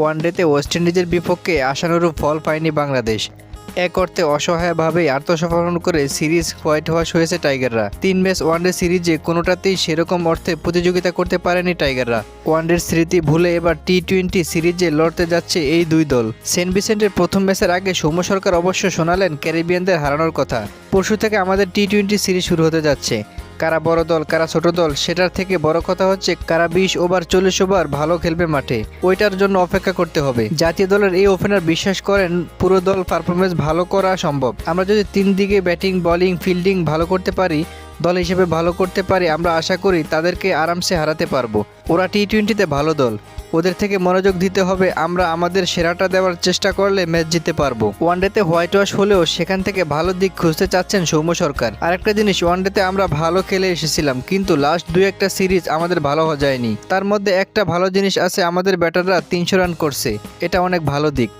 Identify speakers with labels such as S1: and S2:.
S1: ওয়ানডেতে West ইন্ডিজের বিপক্ষে আশানুরূপ ফল পায়নি বাংলাদেশ। এক অর্থে অসহায়ভাবেই আত্মসমর্পণ করে সিরিজ হোয়াইট ওয়াশ হয়েছে টাইগাররা। তিন ম্যাচ ওয়ানডে সিরিজে কোনোটাতেই সেরকম অর্থে প্রতিযোগিতা করতে পারেনি টাইগাররা। ওয়ানডের স্মৃতি ভুলে এবার টি টোয়েন্টি সিরিজে লড়তে যাচ্ছে এই দুই দল। সেন্ট ভিসেন্টের প্রথম ম্যাচের আগে সৌম্য সরকার অবশ্য শোনালেন ক্যারিবিয়ানদের হারানোর কথা। পরশু থেকে আমাদের টি টোয়েন্টি সিরিজ শুরু হতে যাচ্ছে। কারা বড় দল, কারা ছোট দল, সেটার থেকে বড় কথা হচ্ছে কারা বিশ ওভার চল্লিশ ওভার ভালো খেলবে মাঠে। ওইটার জন্য অপেক্ষা করতে হবে। জাতীয় দলের এই ওপেনার বিশ্বাস করেন, পুরো দল পারফরমেন্স ভালো করা সম্ভব। আমরা যদি তিন দিকে ব্যাটিং বলিং ফিল্ডিং ভালো করতে পারি দল হিসেবে ভালো করতে পারি, আমরা আশা করি তাদেরকে আরামসে হারাতে পারব। ওরা টি টোয়েন্টিতে ভালো দল। ওদের থেকে মনোযোগ দিতে হবে, আমরা আমাদের সেরাটা দেওয়ার চেষ্টা করলে ম্যাচ জিততে পারব। ওয়ানডেতে হোয়াইট ওয়াশ হলেও সেখান থেকে ভালো দিক খুঁজতে চাচ্ছেন সৌম্য সরকার। আরেকটা জিনিস, ওয়ানডেতে আমরা ভালো খেলে এসেছিলাম, কিন্তু লাস্ট দুই একটা সিরিজ আমাদের ভালো হওয়া যায়নি। তার মধ্যে একটা ভালো জিনিস আছে, আমাদের ব্যাটাররা তিনশো রান করছে। এটা অনেক ভালো দিক।